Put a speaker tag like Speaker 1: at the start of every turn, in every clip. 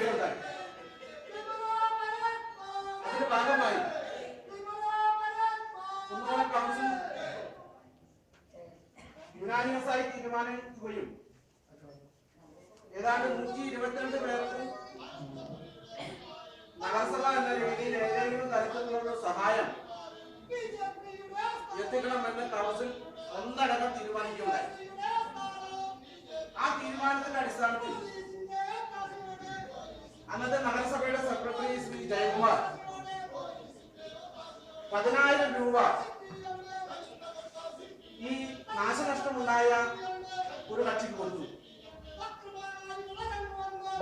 Speaker 1: ഉയർത്താൻ അതിന്റെ ഭാഗമായി കൗൺസിൽ ഏതാണ്ട് നൂറ്റി ഇരുപത്തിരണ്ട് പേർ അന്നത്തെ നഗരസഭയുടെ സെക്രട്ടറി ശ്രീ ജയകുമാർ. പതിനായിരം രൂപ. ഈ നാശനഷ്ടമുണ്ടായ ഒരു കക്ഷിക്ക് കൊടുത്തു.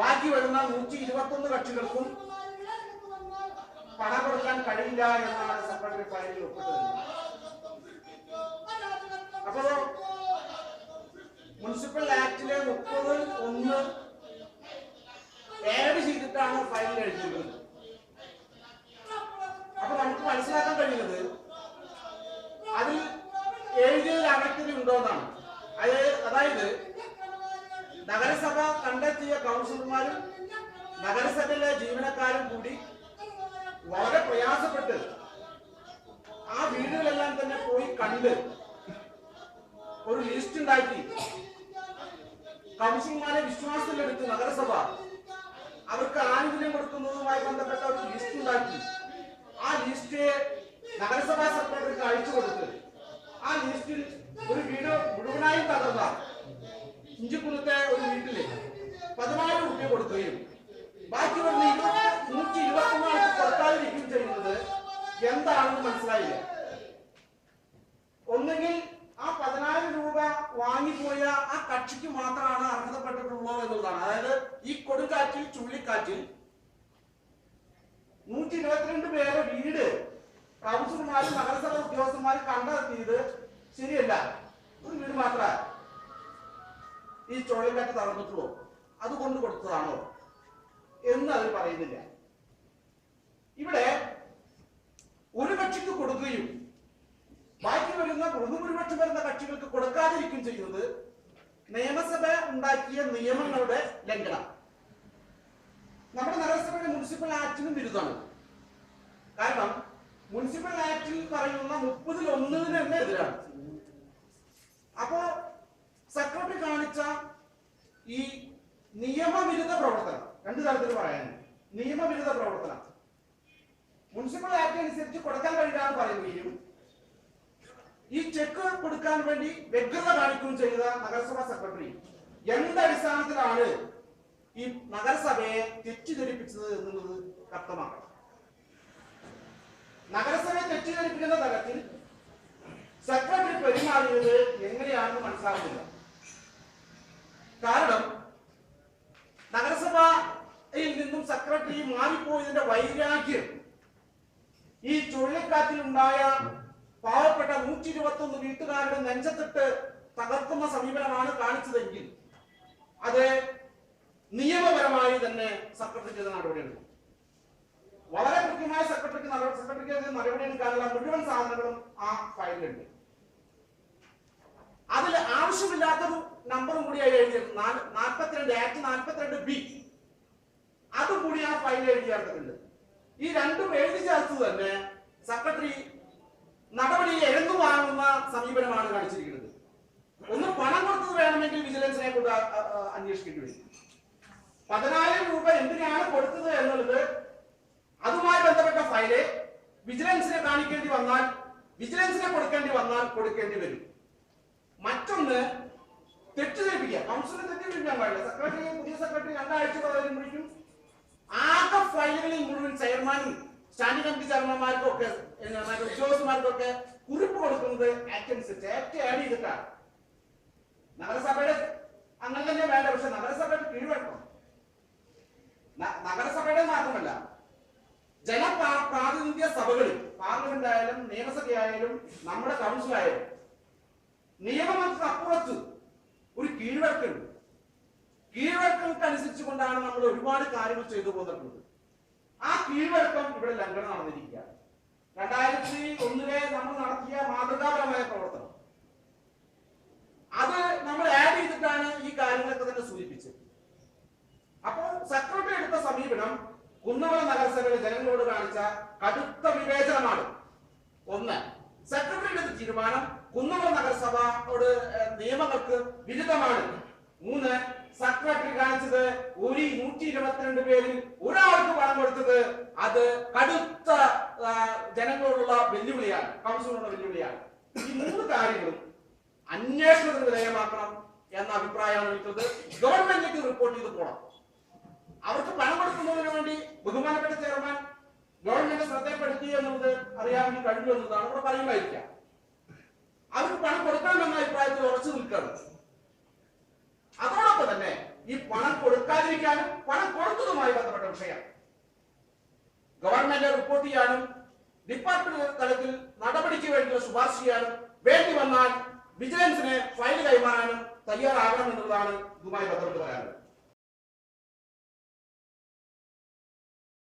Speaker 1: ബാക്കി വരുന്ന നൂറ്റി ഇരുപത്തൊന്ന് കക്ഷികൾക്കും പണം കൊടുക്കാൻ കഴിയില്ല എന്നാണ് സെക്രട്ടറി ഫയലിൽ ഒപ്പിട്ടത് അപ്പോ മുനിസിപ്പൽ ആക്ടിലെ മുപ്പത് ഒന്ന് എഴുതിയിട്ടുള്ളത് അപ്പൊ നമുക്ക് മനസ്സിലാക്കാൻ കഴിയുന്നത് അതിൽ എഴുതിയതിൽ അവ്യക്തത ഉണ്ടോന്നാണ് അത് അതായത് നഗരസഭ കണ്ടെത്തിയ കൗൺസിലർമാരും നഗരസഭയിലെ ജീവനക്കാരും കൂടി വളരെ പ്രയാസപ്പെട്ട് ആ വീടുകളെല്ലാം തന്നെ പോയി കണ്ട് ഒരു ലിസ്റ്റ് ഉണ്ടാക്കി. കൗൺസിലർമാരെ വിശ്വാസത്തിലെടുത്ത് നഗരസഭ കൊടുക്കുന്നതുമായി ബന്ധപ്പെട്ട ഒരു ലിസ്റ്റ് ഉണ്ടാക്കി. ആ ലിസ്റ്റ് നഗരസഭാ സെക്രട്ടറിക്ക് അയച്ചു കൊടുത്ത് ആ ലിസ്റ്റിൽ ഒരു വീട് മുഴുവനായും തകർന്ന ഇഞ്ചിക്കുന്നത്തെ ഒരു വീട്ടിൽ പതിനായിരം രൂപ കൊടുക്കുകയും ബാക്കി ഇരുപത്തി നൂറ്റി ഇരുപത്തിനാല് കൊടുക്കാതിരിക്കുകയും ചെയ്യുന്നത് എന്താണെന്ന് മനസ്സിലായില്ല? ഒന്നുകിൽ ആ പതിനായിരം രൂപ വാങ്ങിപ്പോയ ആ കക്ഷിക്ക് മാത്രമാണ് അർഹതപ്പെട്ടിട്ടുള്ളൂ എന്നുള്ളതാണ്. അതായത് ഈ കൊടുങ്കാറ്റിൽ ചുഴലിക്കാറ്റിൽ നൂറ്റി ഇരുപത്തിരണ്ട് പേരെ വീട് കൗൺസിലർമാരും നഗരസഭ ഉദ്യോഗസ്ഥന്മാരും കണ്ടെത്തിയത് ശരിയല്ല. ഒരു വീട് മാത്രമേ ഈ ചുഴലിക്കാറ്റ് തകർന്നിട്ടുള്ളൂ അത് കൊണ്ട് കൊടുത്തതാണോ എന്ന് അവർ പറയുന്നില്ല. ഇവിടെ ഒരു കക്ഷിക്ക് കൊടുക്കുകയും ബാക്കി വരുന്ന ബഹുഭൂരിപക്ഷം വരുന്ന കക്ഷികൾക്ക് കൊടുക്കാതിരിക്കും ചെയ്യുന്നത് നിയമസഭ ഉണ്ടാക്കിയ നിയമങ്ങളുടെ ലംഘനം. മുനിസിപ്പൽ ആക്ടിനും വിരുദ്ധമാണ്. കാരണം മുനിസിപ്പൽ ആക്ടിൽ പറയുന്ന മുപ്പതിൽ ഒന്നിന് തന്നെ എതിരാണ്. അപ്പോ സെക്രട്ടറി കാണിച്ച ഈ നിയമവിരുദ്ധ പ്രവർത്തനം രണ്ടു തരത്തിൽ പറയാനുണ്ട്. നിയമവിരുദ്ധ പ്രവർത്തനം. മുനിസിപ്പൽ ആക്ട് അനുസരിച്ച് കൊടുക്കാൻ കഴിയില്ല എന്ന് പറയുകയും ഈ ചെക്ക് കൊടുക്കാൻ വേണ്ടി വ്യഗ്രത കാണിക്കുകയും ചെയ്ത നഗരസഭാ സെക്രട്ടറി എന്തടിസ്ഥാനത്തിലാണ് ഈ നഗരസഭയെ തെറ്റിദ്ധരിപ്പിച്ചത് എന്നുള്ളത് വ്യക്തമാക്കണം. നഗരസഭയെ തെറ്റിദ്ധരിപ്പിക്കുന്ന തരത്തിൽ സെക്രട്ടറി പെരുമാറിയത് എങ്ങനെയാണെന്ന് മനസ്സിലാക്കുന്നില്ല കാരണം നഗരസഭയിൽ നിന്നും സെക്രട്ടറി മാറിപ്പോയതിന്റെ വൈരാഗ്യം ഈ ചുഴലിക്കാറ്റിൽ ഉണ്ടായ പാവപ്പെട്ട നൂറ്റി ഇരുപത്തി ഒന്ന് വീട്ടുകാരുടെ നെഞ്ചത്തിട്ട് തകർക്കുന്ന സമീപനമാണ് കാണിച്ചതെങ്കിൽ അത് നിയമപരമായി തന്നെ സെക്രട്ടറിക്ക് നടപടിയെടുക്കും വളരെ കൃത്യമായ സെക്രട്ടറിക്ക് സെക്രട്ടറിക്ക് നടപടിയെടുക്കാനുള്ള മുഴുവൻ സാധനങ്ങളും ആ ഫയലിലുണ്ട്. അതിൽ ആവശ്യമില്ലാത്തൊരു നമ്പറും കൂടി എഴുതിയിട്ടുണ്ട് നാൽപ്പത്തിരണ്ട് ആക്ട് നാൽപ്പത്തിരണ്ട് ബി അതും കൂടി ആ ഫയലിൽ എഴുതി ചേർത്തിട്ടുണ്ട്. ഈ രണ്ടും എഴുതി ചേർത്ത് തന്നെ സെക്രട്ടറി നടപടി എഴുന്നു വാങ്ങുന്ന സമീപനമാണ് കാണിച്ചിരിക്കുന്നത്. ഒന്ന് പണം കൊടുത്തത് വേണമെങ്കിൽ വിജിലൻസിനെ കൊണ്ട് അന്വേഷിക്കേണ്ടി വരും. പതിനായിരം രൂപ എന്തിനാണ് കൊടുത്തത് എന്നുള്ളത് അതുമായി ബന്ധപ്പെട്ട ഫയൽ വിജിലൻസിനെ കാണിക്കേണ്ടി വന്നാൽ വിജിലൻസിനെ കൊടുക്കേണ്ടി വന്നാൽ കൊടുക്കേണ്ടി വരും. മറ്റൊന്ന് തെറ്റിദ്ധരിപ്പിക്കുക. കൗൺസിലിനെ തെറ്റിദ്ധരിപ്പിക്കാൻ പാടില്ല. സെക്രട്ടറി പുതിയ സെക്രട്ടറി രണ്ടാഴ്ച കഴിയുമ്പോഴേക്കും ആകെ ഫയലുകളിൽ മുഴുവൻ ചെയർമാനും സ്റ്റാൻഡിംഗ് കമ്മിറ്റി ചെയർമാൻമാർക്കും ഒക്കെ പിന്നെ മറ്റേ ഉദ്യോഗസ്ഥന്മാർക്കൊക്കെ കുറിപ്പ് കൊടുക്കുന്നത് ആക്ട് അനുസരിച്ച് ആഡ് ചെയ്തിട്ടാണ്. നഗരസഭയുടെ അങ്ങനെ തന്നെ വേണ്ട പക്ഷെ നഗരസഭയുടെ കീഴ്വഴക്കണം ന- നഗരസഭയുടെ മാത്രമല്ല ജന പ്രാതിനിധ്യ സഭകളിൽ പാർലമെന്റ് ആയാലും നിയമസഭയായാലും നമ്മുടെ കൗൺസിലായാലും നിയമങ്ങൾക്ക് അപ്പുറത്ത് ഒരു കീഴ്വഴക്കുണ്ട് കീഴ്വഴക്കങ്ങൾക്ക് അനുസരിച്ച് കൊണ്ടാണ് നമ്മൾ ഒരുപാട് കാര്യങ്ങൾ ചെയ്തു പോന്നിട്ടുള്ളത്. ആ കീഴ്വഴക്കം ഇവിടെ ലംഘനം നടന്നിരിക്കുകയാണ് രണ്ടായിരത്തി ഒന്നിലെ നമ്മൾ നടത്തിയ മാതൃകാപരമായ പ്രവർത്തനം. അത് നമ്മൾ ആഡ് ചെയ്തിട്ടാണ് ഈ കാര്യങ്ങളൊക്കെ തന്നെ സൂചിപ്പിച്ചത്. അപ്പോൾ സെക്രട്ടറി എടുത്ത സമീപനം കുന്നമല നഗരസഭയിലെ ജനങ്ങളോട് കാണിച്ച കടുത്ത വിവേചനമാണ്. ഒന്ന് സെക്രട്ടറി എടുത്ത തീരുമാനം കുന്നമല നഗരസഭയോട് നിയമങ്ങൾക്ക് വിരുദ്ധമാണ്. മൂന്ന് സെക്രട്ടറി കാണിച്ചത് ഒരു നൂറ്റി ഇരുപത്തിരണ്ട് പേരിൽ ഒരാൾക്ക് പണം കൊടുത്തത് അത് കടുത്ത ജനങ്ങളോടുള്ള വെല്ലുവിളിയാണ് കൗൺസിലോടുള്ള വെല്ലുവിളിയാണ്. ഈ മൂന്ന് കാര്യങ്ങളും അന്വേഷണത്തിന് വിധേയമാക്കണം എന്ന അഭിപ്രായമാണ് എനിക്കത് ഗവൺമെന്റിലേക്ക് റിപ്പോർട്ട് ചെയ്ത് പോകണം അവർക്ക് പണം കൊടുക്കുന്നതിന് വേണ്ടി ബഹുമാനപ്പെട്ട ചെയർമാൻ ഗവൺമെന്റ് ശ്രദ്ധപ്പെടുത്തി എന്നത് അറിയാൻ വേണ്ടി കഴിഞ്ഞു എന്നതാണ് ഇവിടെ പറയുമായിരിക്കാം അവർക്ക് പണം കൊടുക്കണമെന്ന അഭിപ്രായത്തിൽ ഉറച്ചു നിൽക്കണം. അതോടൊപ്പം തന്നെ ഈ പണം കൊടുക്കാതിരിക്കാനും പണം കൊടുത്തതുമായി ബന്ധപ്പെട്ട വിഷയം. ഗവൺമെന്റ് റിപ്പോർട്ട് ചെയ്യാനും ഡിപ്പാർട്ട്മെന്റ് തലത്തിൽ നടപടിക്ക് വേണ്ടിയുള്ള ശുപാർശ ചെയ്യാനും വേണ്ടി വന്നാൽ വിജിലൻസിന് ഫയൽ കൈമാറാനും തയ്യാറാകണം എന്നുള്ളതാണ് ഇതുമായി ബന്ധപ്പെട്ട് പറയാനുള്ളത്.